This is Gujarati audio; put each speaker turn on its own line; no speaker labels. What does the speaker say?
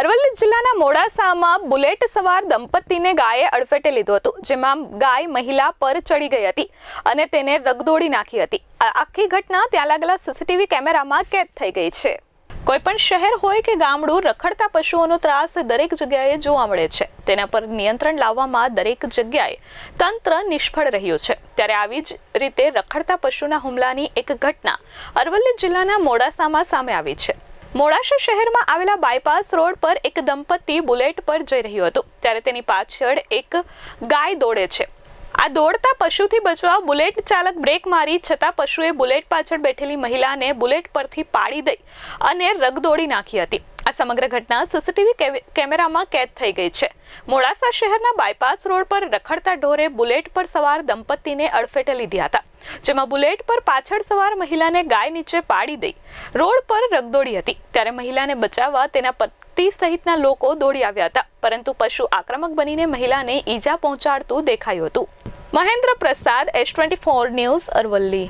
અરવલ્લી જિલ્લાના મોડાસામાં બુલેટ સવાર દંપતીને ગાયે અડફેટે લીધું હતું, જેમાં ગાય મહિલા પર ચડી ગઈ હતી અને તેને રગદોડી નાખી હતી. આખી ઘટના ત્યાં લાગેલા સીસીટીવી કેમેરામાં કેદ થઈ ગઈ છે. કોઈ પણ શહેર હોય કે ગામડું, રખડતા પશુઓનો ત્રાસ દરેક જગ્યાએ જોવા મળે છે. તેના પર નિયંત્રણ લાવવામાં દરેક જગ્યાએ તંત્ર નિષ્ફળ રહ્યું છે. ત્યારે આવી જ રીતે રખડતા પશુના હુમલાની એક ઘટના અરવલ્લી જિલ્લાના મોડાસામાં સામે આવી છે. મોડાસા શહેરમાં આવેલા બાયપાસ રોડ પર એક દંપતી બુલેટ પર જઈ રહ્યું હતું. ત્યારે તેની પાછળ એક ગાય દોડે છે. આ દોડતા પશુથી બચવા બુલેટ ચાલક બ્રેક મારી છતાં પશુએ બુલેટ પાછળ બેઠેલી મહિલાને બુલેટ પરથી પાડી દઈ અને રગદોડી નાખી હતી. આ સમગ્ર ઘટના સીસીટીવી કેમેરામાં કેદ થઈ ગઈ છે. મોડાસા શહેરના બાયપાસ રોડ પર રખડતા ઢોરે બુલેટ પર સવાર દંપતીને અડફેટે લીધા હતા. જેમાં બુલેટ પર પાછળ સવાર મહિલાને ગાય નીચે પાડી દઈ રોડ પર રગદોડી હતી. ત્યારે મહિલાને બચાવવા તેના પતિ સહિતના લોકો દોડી આવ્યા હતા. પરંતુ પશુ આક્રમક બનીને મહિલાને ઈજા પહોંચાડતું દેખાયું હતું. Mahendra Prasad S twenty four news Aravalli.